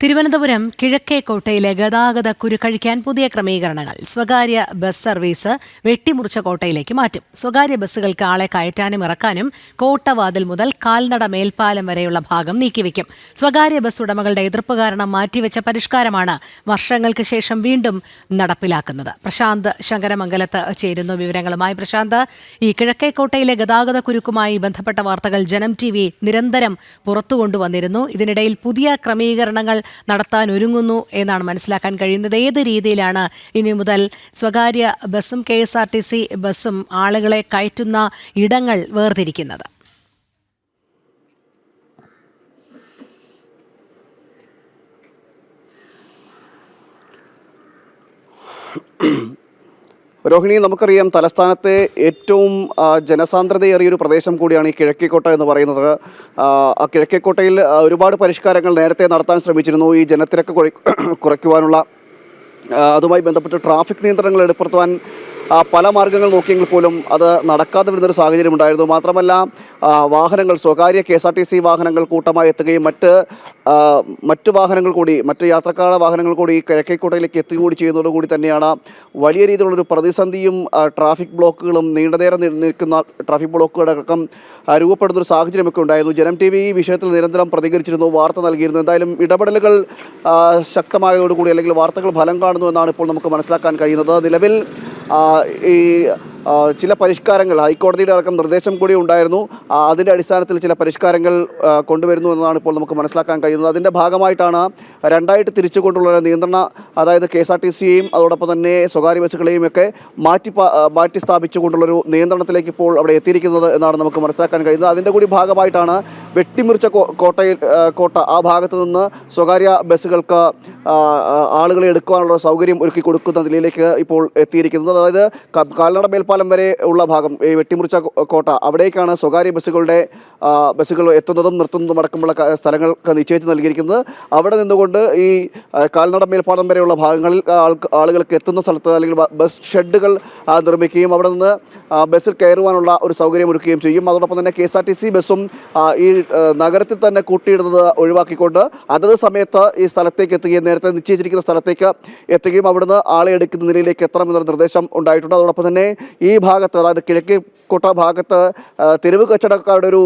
തിരുവനന്തപുരം കിഴക്കേക്കോട്ടയിലെ ഗതാഗത കുരുക്കഴിക്കാൻ പുതിയ ക്രമീകരണങ്ങൾ. സ്വകാര്യ ബസ് സർവീസ് വെട്ടിമുറിച്ച കോട്ടയിലേക്ക് മാറ്റും. സ്വകാര്യ ബസ്സുകൾക്ക് ആളെ കയറ്റാനും ഇറക്കാനും കോട്ടവാതിൽ മുതൽ കാൽനട മേൽപ്പാലം വരെയുള്ള ഭാഗം നീക്കിവെക്കും. സ്വകാര്യ ബസ് ഉടമകളുടെ എതിർപ്പ് കാരണം മാറ്റിവെച്ച പരിഷ്കാരമാണ് വർഷങ്ങൾക്ക് ശേഷം വീണ്ടും നടപ്പിലാക്കുന്നത്. പ്രശാന്ത് ശങ്കരമംഗലത്ത് ചേരുന്നു വിവരങ്ങളുമായി. പ്രശാന്ത് ഈ കിഴക്കേക്കോട്ടയിലെ ഗതാഗത കുരുക്കുമായി ബന്ധപ്പെട്ട വാർത്തകൾ ജനം ടി നിരന്തരം പുറത്തുകൊണ്ടുവന്നിരുന്നു. ഇതിനിടയിൽ പുതിയ ക്രമീകരണങ്ങൾ നടത്താൻ ഒരുങ്ങുന്നു എന്നാണ് മനസ്സിലാക്കാൻ കഴിയുന്നത്. ഏത് രീതിയിലാണ് ഇനി മുതൽ സ്വകാര്യ ബസ്സും K S R T C ബസ്സും ആളുകളെ കയറ്റുന്ന ഇടങ്ങൾ വേർതിരിക്കുന്നത്? രോഹിണി നമുക്കറിയാം തലസ്ഥാനത്തെ ഏറ്റവും ജനസാന്ദ്രതയേറിയ ഒരു പ്രദേശം കൂടിയാണ് ഈ കിഴക്കേക്കോട്ട എന്ന് പറയുന്നത്. ആ, കിഴക്കേക്കോട്ടയിൽ ഒരുപാട് പരിഷ്കാരങ്ങൾ നേരത്തെ നടത്താൻ ശ്രമിച്ചിരുന്നു. ഈ ജനത്തിരക്ക് കുറ- കുറയ്ക്കുവാനുള്ള അതുമായി ബന്ധപ്പെട്ട് ട്രാഫിക് നിയന്ത്രണങ്ങൾ ഏർപ്പെടുത്തുവാൻ പല മാർഗങ്ങൾ നോക്കിയെങ്കിൽ പോലും അത് നടക്കാതെ വരുന്നൊരു സാഹചര്യം ഉണ്ടായിരുന്നു. മാത്രമല്ല വാഹനങ്ങൾ സ്വകാര്യ K S R T C വാഹനങ്ങൾ കൂട്ടമായി എത്തുകയും മറ്റ് മറ്റു വാഹനങ്ങൾ കൂടി മറ്റ് യാത്രക്കാരുടെ വാഹനങ്ങൾ കൂടി കിഴക്കേക്കോട്ടയിലേക്ക് എത്തുക കൂടി ചെയ്യുന്നതോടുകൂടി തന്നെയാണ് വലിയ രീതിയിലുള്ളൊരു പ്രതിസന്ധിയും ട്രാഫിക് ബ്ലോക്കുകളും നീണ്ട നേരം നിൽക്കുന്ന ട്രാഫിക് ബ്ലോക്കുകളടക്കം രൂപപ്പെടുന്ന ഒരു സാഹചര്യമൊക്കെ ഉണ്ടായിരുന്നു. ജനം ടി വി ഈ വിഷയത്തിൽ നിരന്തരം പ്രതികരിച്ചിരുന്നു വാർത്ത നൽകിയിരുന്നു. എന്തായാലും ഇടപെടലുകൾ ശക്തമായതോടുകൂടി അല്ലെങ്കിൽ വാർത്തകൾ ഫലം കാണുന്നു എന്നാണ് ഇപ്പോൾ നമുക്ക് മനസ്സിലാക്കാൻ കഴിയുന്നത്. നിലവിൽ ഈ ചില പരിഷ്കാരങ്ങൾ ഹൈക്കോടതിയുടെ അടക്കം നിർദ്ദേശം കൂടി ഉണ്ടായിരുന്നു. അതിന്റെ അടിസ്ഥാനത്തിൽ ചില പരിഷ്കാരങ്ങൾ കൊണ്ടുവരുന്നു എന്നതാണ് ഇപ്പോൾ നമുക്ക് മനസ്സിലാക്കാൻ കഴിയുന്നത്. അതിന്റെ ഭാഗമായിട്ടാണ് രണ്ടായിട്ട് തിരിച്ചുകൊണ്ടുള്ള കൊണ്ടുള്ള നിയന്ത്രണ അതായത് കെ എസ് ആർ ടി സിയെയും അതോടൊപ്പം തന്നെ സ്വകാര്യ ബസ്സുകളെയും ഒക്കെ മാറ്റി മാറ്റി സ്ഥാപിച്ചുകൊണ്ടുള്ളൊരു നിയന്ത്രണത്തിലേക്ക് ഇപ്പോൾ അവിടെ എത്തിയിരിക്കുന്നത് എന്നാണ് നമുക്ക് മനസ്സിലാക്കാൻ കഴിയുന്നത്. അതിന്റെ കൂടി ഭാഗമായിട്ടാണ് വെട്ടിമുറിച്ച കോട്ടയിൽ കോട്ട ആ ഭാഗത്ത് നിന്ന് സ്വകാര്യ ബസ്സുകൾക്ക് ആളുകളെ എടുക്കുവാനുള്ള സൗകര്യം ഒരുക്കി കൊടുക്കുന്ന നിലയിലേക്ക് ഇപ്പോൾ എത്തിയിരിക്കുന്നത്. അതായത് കാൽനട മേൽപ്പാലം വരെ ഉള്ള ഭാഗം ഈ വെട്ടിമുറിച്ച കോട്ട. അവിടേക്കാണ് സ്വകാര്യ ബസ്സുകളുടെ ബസ്സുകൾ എത്തുന്നതും നിർത്തുന്നതും അടക്കമുള്ള സ്ഥലങ്ങൾക്ക് നിശ്ചയിച്ച് നൽകിയിരിക്കുന്നത്. അവിടെ നിന്നുകൊണ്ട് ഈ കാൽനട മേൽപ്പാലം വരെയുള്ള ഭാഗങ്ങളിൽ ആളുകൾക്ക് എത്തുന്ന സ്ഥലത്ത് അല്ലെങ്കിൽ ബസ് ഷെഡുകൾ നിർമ്മിക്കുകയും അവിടെ നിന്ന് ബസ്സിൽ കയറുവാനുള്ള ഒരു സൗകര്യം ഒരുക്കുകയും ചെയ്യും. അതോടൊപ്പം തന്നെ K S R T C ബസ്സും ഈ നഗരത്തിൽ തന്നെ കൂട്ടിയിടുന്നത് ഒഴിവാക്കിക്കൊണ്ട് അതത് സമയത്ത് ഈ സ്ഥലത്തേക്ക് എത്തുകയും നേരത്തെ നിശ്ചയിച്ചിരിക്കുന്ന സ്ഥലത്തേക്ക് എത്തുകയും അവിടുന്ന് ആളെ എടുക്കുന്ന നിലയിലേക്ക് എത്തണമെന്നൊരു നിർദ്ദേശം ഉണ്ടായിട്ടുണ്ട്. അതോടൊപ്പം തന്നെ ഈ ഭാഗത്ത് അതായത് കിഴക്കേ കോട്ട ഭാഗത്ത് തെരുവ് കച്ചവടക്കാരുടെ ഒരു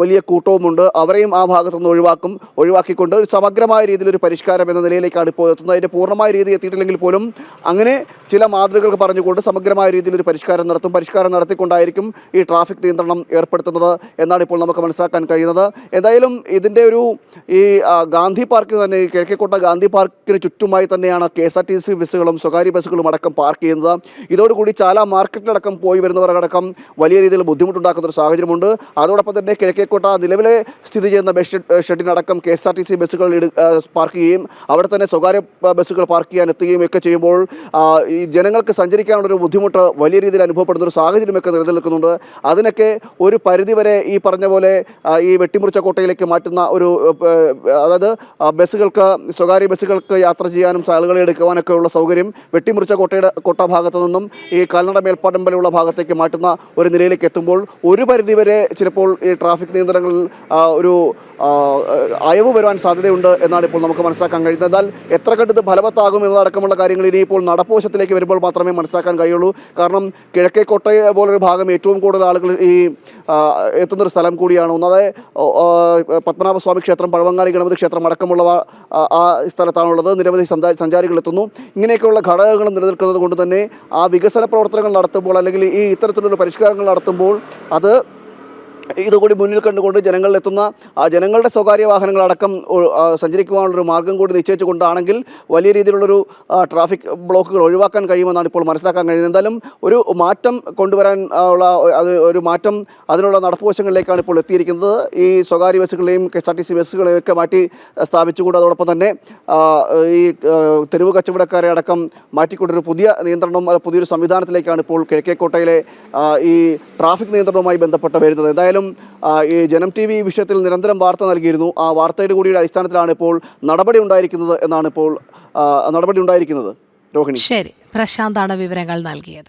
വലിയ കൂട്ടവുമുണ്ട്. അവരെയും ആ ഭാഗത്തു നിന്ന് ഒഴിവാക്കും ഒഴിവാക്കിക്കൊണ്ട് ഒരു സമഗ്രമായ രീതിയിൽ ഒരു പരിഷ്കാരം എന്ന നിലയിലേക്കാണ് ഇപ്പോൾ എത്തുന്നത്. അതിന്റെ പൂർണമായ രീതി എത്തിയിട്ടില്ലെങ്കിൽ പോലും അങ്ങനെ ചില മാതൃകകൾ പറഞ്ഞുകൊണ്ട് സമഗ്രമായ രീതിയിൽ ഒരു പരിഷ്കാരം നടത്തും. പരിഷ്കാരം നടത്തിക്കൊണ്ടായിരിക്കും ഈ ട്രാഫിക് നിയന്ത്രണം ഏർപ്പെടുത്തുന്നത് എന്നാണ് ഇപ്പോൾ നമുക്ക് മനസ്സിലാക്കാൻ കഴിയുന്നത്. എന്തായാലും ഇതിന്റെ ഒരു ഈ ഗാന്ധി പാർക്കിൽ തന്നെ കിഴക്കേക്കോട്ട ഗാന്ധി പാർക്കിന് ചുറ്റുമായി തന്നെയാണ് K S R T C ബസ്സുകളും സ്വകാര്യ ബസ്സുകളും അടക്കം പാർക്ക് ചെയ്യുന്നത്. ഇതോടുകൂടി ചാല മാർക്കറ്റിലടക്കം പോയി വരുന്നവരടക്കം വലിയ രീതിയിൽ ബുദ്ധിമുട്ടുണ്ടാക്കുന്ന ഒരു സാഹചര്യമുണ്ട്. അതോടൊപ്പം തന്നെ കിഴക്കേക്കോട്ട നിലവിലെ സ്ഥിതി ചെയ്യുന്ന bus shed ഷെഡിനടക്കം K S R T C ബസ്സുകൾ പാർക്ക് ചെയ്യുകയും അവിടെ തന്നെ സ്വകാര്യ ബസ്സുകൾ പാർക്ക് ചെയ്യാൻ എത്തുകയും ഒക്കെ ചെയ്യുമ്പോൾ ഈ ജനങ്ങൾക്ക് സഞ്ചരിക്കാനുള്ള ഒരു ബുദ്ധിമുട്ട് വലിയ രീതിയിൽ അനുഭവപ്പെടുന്ന ഒരു സാഹചര്യമൊക്കെ നിലനിൽക്കുന്നുണ്ട്. അതിനൊക്കെ ഒരു പരിധിവരെ ഈ പറഞ്ഞ പോലെ ഈ വെട്ടിമുറിച്ച കോട്ടയിലേക്ക് മാറ്റുന്ന ഒരു അതായത് ബസ്സുകൾക്ക് സ്വകാര്യ ബസ്സുകൾക്ക് യാത്ര ചെയ്യാനും ആളുകളെ എടുക്കുവാനൊക്കെ ഉള്ള സൗകര്യം വെട്ടിമുറിച്ച കോട്ടയുടെ കോട്ട ഭാഗത്തു നിന്നും ഈ കാൽനട മേൽപ്പാടം വരെയുള്ള ഭാഗത്തേക്ക് മാറ്റുന്ന ഒരു നിലയിലേക്ക് എത്തുമ്പോൾ ഒരു പരിധിവരെ ചിലപ്പോൾ ഈ ട്രാഫിക് നിയന്ത്രണങ്ങളിൽ ഒരു അയവ് വരുവാൻ സാധ്യതയുണ്ട് എന്നാണ് ഇപ്പോൾ നമുക്ക് മനസ്സിലാക്കാൻ കഴിയുന്നത്. എന്നാൽ എത്ര കണ്ടത് ഫലവത്താകും എന്നതടക്കമുള്ള കാര്യങ്ങൾ ഇനിയിപ്പോൾ നടപ്പുവശത്തിലേക്ക് വരുമ്പോൾ മാത്രമേ മനസ്സിലാക്കാൻ കഴിയുള്ളൂ. കാരണം കിഴക്കേ പോലൊരു ഭാഗം ഏറ്റവും കൂടുതൽ ആളുകൾ ഈ എത്തുന്നൊരു സ്ഥലം കൂടിയാണ്. ഒന്നാതെ പത്മനാഭസ്വാമി ക്ഷേത്രം പഴവങ്ങാടി ഗണപതി ക്ഷേത്രം അടക്കമുള്ളവ ആ, സ്ഥലത്താണുള്ളത്. നിരവധി സഞ്ചാ സഞ്ചാരികൾ എത്തുന്നു. ഇങ്ങനെയൊക്കെയുള്ള ഘടകങ്ങൾ നിലനിൽക്കുന്നത് കൊണ്ട് തന്നെ ആ വികസന പ്രവർത്തനങ്ങൾ നടത്തുമ്പോൾ അല്ലെങ്കിൽ ഈ ഇത്തരത്തിലുള്ള പരിഷ്കാരങ്ങൾ നടത്തുമ്പോൾ അത് ഇതുകൂടി മുന്നിൽ കണ്ടുകൊണ്ട് ജനങ്ങളിലെത്തുന്ന ആ ജനങ്ങളുടെ സ്വകാര്യ വാഹനങ്ങളടക്കം സഞ്ചരിക്കുവാനുള്ളൊരു മാർഗം കൂടി നിശ്ചയിച്ചുകൊണ്ടാണെങ്കിൽ വലിയ രീതിയിലുള്ളൊരു ട്രാഫിക് ബ്ലോക്കുകൾ ഒഴിവാക്കാൻ കഴിയുമെന്നാണ് ഇപ്പോൾ മനസ്സിലാക്കാൻ കഴിയുന്നത്. എന്തായാലും ഒരു മാറ്റം കൊണ്ടുവരാൻ ഉള്ള അത് ഒരു മാറ്റം അതിനുള്ള നടപ്പുവശങ്ങളിലേക്കാണ് ഇപ്പോൾ എത്തിയിരിക്കുന്നത്. ഈ സ്വകാര്യ ബസ്സുകളെയും K S R T C ബസ്സുകളെയും ഒക്കെ മാറ്റി സ്ഥാപിച്ചുകൊണ്ട് അതോടൊപ്പം തന്നെ ഈ തെരുവ് കച്ചവടക്കാരെ അടക്കം മാറ്റിക്കൊണ്ടൊരു പുതിയ നിയന്ത്രണം പുതിയൊരു സംവിധാനത്തിലേക്കാണ് ഇപ്പോൾ കിഴക്കേക്കോട്ടയിലെ ഈ ട്രാഫിക് നിയന്ത്രണവുമായി ബന്ധപ്പെട്ട് വരുന്നത്. എന്തായാലും ആ, ഈ ജനം ടി വി വിഷയത്തിൽ നിരന്തരം വാർത്ത നൽകിയിരുന്നു. ആ വാർത്തയുടെ കൂടിയുടെ അടിസ്ഥാനത്തിലാണ് ഇപ്പോൾ നടപടി ഉണ്ടായിരിക്കുന്നത് എന്നാണ് ഇപ്പോൾ നടപടി ഉണ്ടായിരിക്കുന്നത്. രോഹിണി. ശരി. പ്രശാന്താണ് വിവരങ്ങൾ നൽകിയത്.